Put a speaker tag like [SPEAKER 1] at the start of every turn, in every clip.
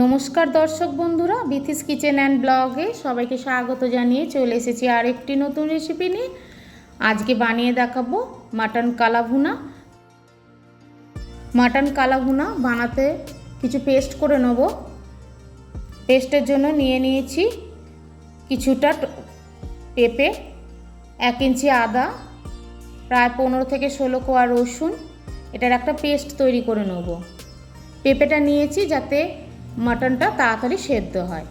[SPEAKER 1] নমস্কার দর্শক বন্ধুরা, বিথিস কিচেন অ্যান্ড ব্লগে সবাইকে স্বাগত জানিয়ে চলে এসেছি আরেকটি নতুন রেসিপি নিয়ে। আজকে বানিয়ে দেখাবো মাটন কালাভুনা। মাটন কালাভুনা বানাতে কিছু পেস্ট করে নেব। পেস্টের জন্য নিয়ে নিয়েছি কিছুটা পেঁপে, এক ইঞ্চি আদা, প্রায় পনেরো থেকে ষোলো কোয়া রসুন। এটার একটা পেস্ট তৈরি করে নেব। পেঁপেটা নিয়েছি যাতে মাটনটা তাড়াতাড়ি সেদ্ধ হয়।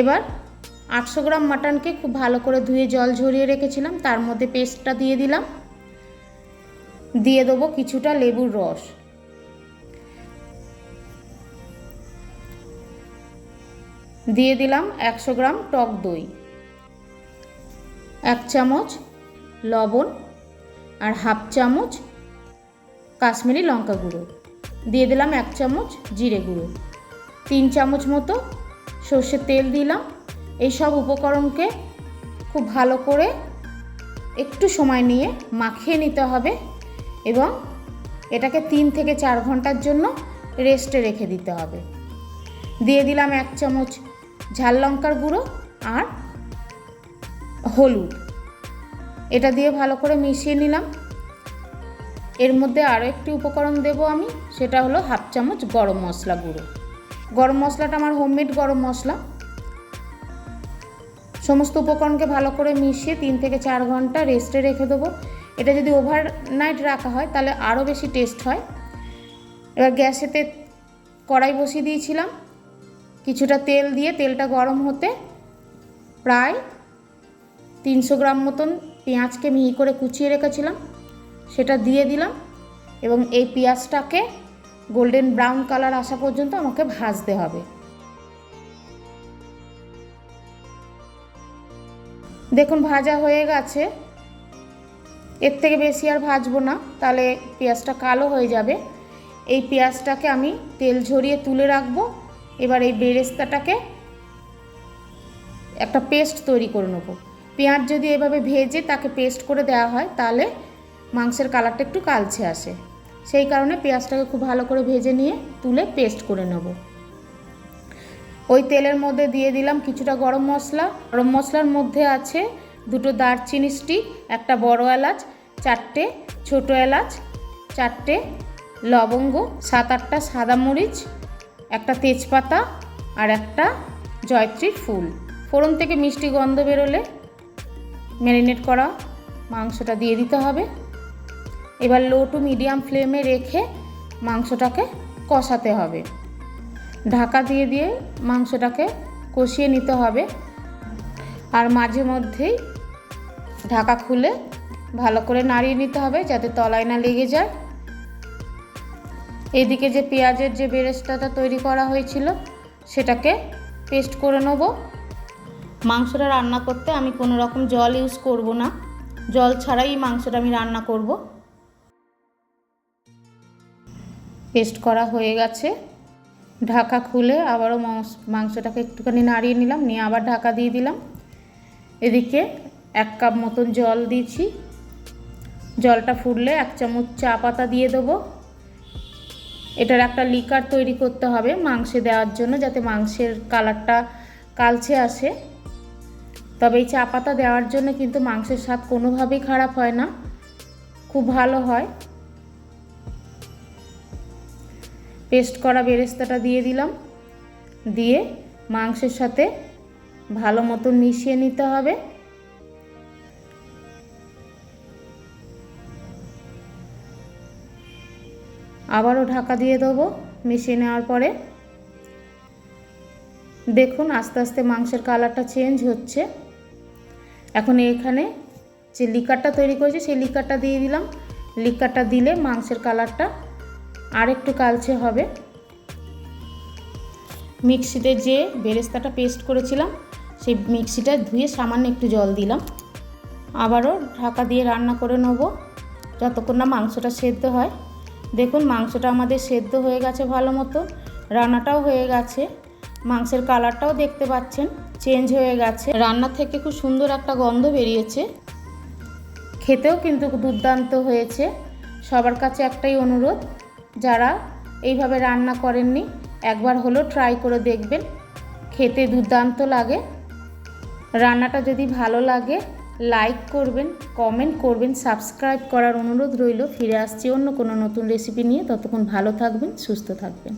[SPEAKER 1] এবার আটশো গ্রাম মাটনকে খুব ভালো করে ধুয়ে জল ঝরিয়ে রেখেছিলাম, তার মধ্যে পেস্টটা দিয়ে দিলাম। দিয়ে দেবো কিছুটা লেবুর রস। দিয়ে দিলাম একশো গ্রাম টক দই, এক চামচ লবণ আর হাফ চামচ কাশ্মীরি লঙ্কা গুঁড়ো। দিয়ে দিলাম এক চামচ জিরে গুঁড়ো। তিন চামচ মতো সর্ষের তেল দিলাম। এই সব উপকরণকে খুব ভালো করে একটু সময় নিয়ে মাখিয়ে নিতে হবে এবং এটাকে তিন থেকে চার ঘণ্টার জন্য রেস্টে রেখে দিতে হবে। দিয়ে দিলাম এক চামচ ঝাল লঙ্কার গুঁড়ো আর হলুদ। এটা দিয়ে ভালো করে মিশিয়ে নিলাম। এর মধ্যে আরও একটি উপকরণ দেব আমি, সেটা হলো হাফ চামচ গরম মশলা গুঁড়ো। গরম মশলাটা আমার হোমমেড গরম মশলা। সমস্ত উপকরণকে ভালো করে মিশিয়ে তিন থেকে চার ঘণ্টা রেস্টে রেখে দেবো। এটা যদি ওভার নাইট রাখা হয়, তাহলে আরও বেশি টেস্ট হয়। এবার গ্যাসেতে কড়াই বসিয়ে দিয়েছিলাম। কিছুটা তেল দিয়ে তেলটা গরম হতে প্রায় তিনশো গ্রাম মতন পেঁয়াজকে মিহি করে কুচিয়ে রেখেছিলাম। সেটা দিয়ে দিলাম এবং এই পেঁয়াজটাকে গোল্ডেন ব্রাউন কালার আসা পর্যন্ত আমাকে ভাজতে হবে। দেখুন, ভাজা হয়ে গেছে। এর থেকে বেশি আর ভাজবো না, তাহলে পেঁয়াজটা কালো হয়ে যাবে। এই পেঁয়াজটাকে আমি তেল ঝরিয়ে তুলে রাখব। এবার এই বেরেস্তাটাকে একটা পেস্ট তৈরি করে নেব। পেঁয়াজ যদি এভাবে ভেজে তাকে পেস্ট করে দেওয়া হয়, তাহলে মাংসের কালারটা একটু কালচে আসে। সেই কারণে পেঁয়াজটাকে খুব ভালো করে ভেজে নিয়ে তুলে পেস্ট করে নেব। ওই তেলের মধ্যে দিয়ে দিলাম কিছুটা গরম মশলা। গরম মশলার মধ্যে আছে দুটো দারচিনি স্টিক, একটা বড় এলাচ, চারটে ছোট এলাচ, চারটে লবঙ্গ, সাত আটটা সাদা মরিচ, একটা তেজপাতা আর একটা জয়ত্রীর ফুল। ফোড়ন থেকে মিষ্টি গন্ধ বেরোলে ম্যারিনেট করা মাংসটা দিয়ে দিতে হবে। এবার লো টু মিডিয়াম ফ্লেমে রেখে মাংসটাকে কষাতে হবে। ঢাকা দিয়ে দিয়ে মাংসটাকে কষিয়ে নিতে হবে। আর মাঝে মধ্যেই ঢাকা খুলে ভালো করে নাড়িয়ে নিতে হবে যাতে তলায় না লেগে যায়। এদিকে যে পেঁয়াজের যে বেরেস্তাটা তৈরি করা হয়েছিল, সেটাকে পেস্ট করে নেব। মাংসটা রান্না করতে আমি কোনো রকম জল ইউজ করব না। জল ছাড়াই মাংসটা আমি রান্না করব। পেস্ট করা হয়ে গেছে। ঢাকা খুলে আবারও মাংস- মাংসটাকে একটুখানি নাড়িয়ে নিলাম, নিয়ে আবার ঢাকা দিয়ে দিলাম। এদিকে এক কাপ মতন জল দিয়েছি। জলটা ফুটলে এক চামচ চা পাতা দিয়ে দেবো। এটার একটা লিকার তৈরি করতে হবে মাংসে দেওয়ার জন্য, যাতে মাংসের কালারটা কালচে আসে। তবে এই চা পাতা দেওয়ার জন্য কিন্তু মাংসের স্বাদ কোনোভাবেই খারাপ হয় না। খুব ভালো হয়। পেস্ট করা বেরেস্তাটা দিয়ে দিলাম। দিয়ে মাংসের সাথে ভালো মতন মিশিয়ে নিতে হবে। আবারও ঢাকা দিয়ে দেবো মিশিয়ে নেওয়ার পরে। দেখুন আস্তে আস্তে মাংসের কালারটা চেঞ্জ হচ্ছে। এখন এখানে যে লিকারটা তৈরি করেছি, সেই লিকারটা দিয়ে দিলাম। লিকারটা দিলে মাংসের কালারটা আর একটু কালচে হবে। মিক্সিতে যে বেরেস্তাটা পেস্ট করেছিলাম, সেই মিক্সিটা ধুয়ে সামান্য একটু জল দিলাম। আবারও ঢাকা দিয়ে রান্না করে নেব, যতক্ষণ না মাংসটা সেদ্ধ হয়। দেখুন, মাংসটা আমাদের সেদ্ধ হয়ে গেছে ভালো মতো, রান্নাটাও হয়ে গেছে। মাংসের কালারটাও দেখতে পাচ্ছেন, চেঞ্জ হয়ে গেছে। রান্না থেকে খুব সুন্দর একটা গন্ধ বেরিয়েছে। খেতেও কিন্তু দুর্দান্ত হয়েছে। সবার কাছে একটাই অনুরোধ যারা এইভাবে রান্না করেননি, একবার হলো ট্রাই করে দেখবেন। খেতে দুর্দান্ত লাগে। রান্নাটা যদি ভালো লাগে লাইক করবেন কমেন্ট করবেন সাবস্ক্রাইব করার অনুরোধ রইল। ফিরে আসছি অন্য কোনো নতুন রেসিপি নিয়ে। ততক্ষণ ভালো থাকবেন, সুস্থ থাকবেন।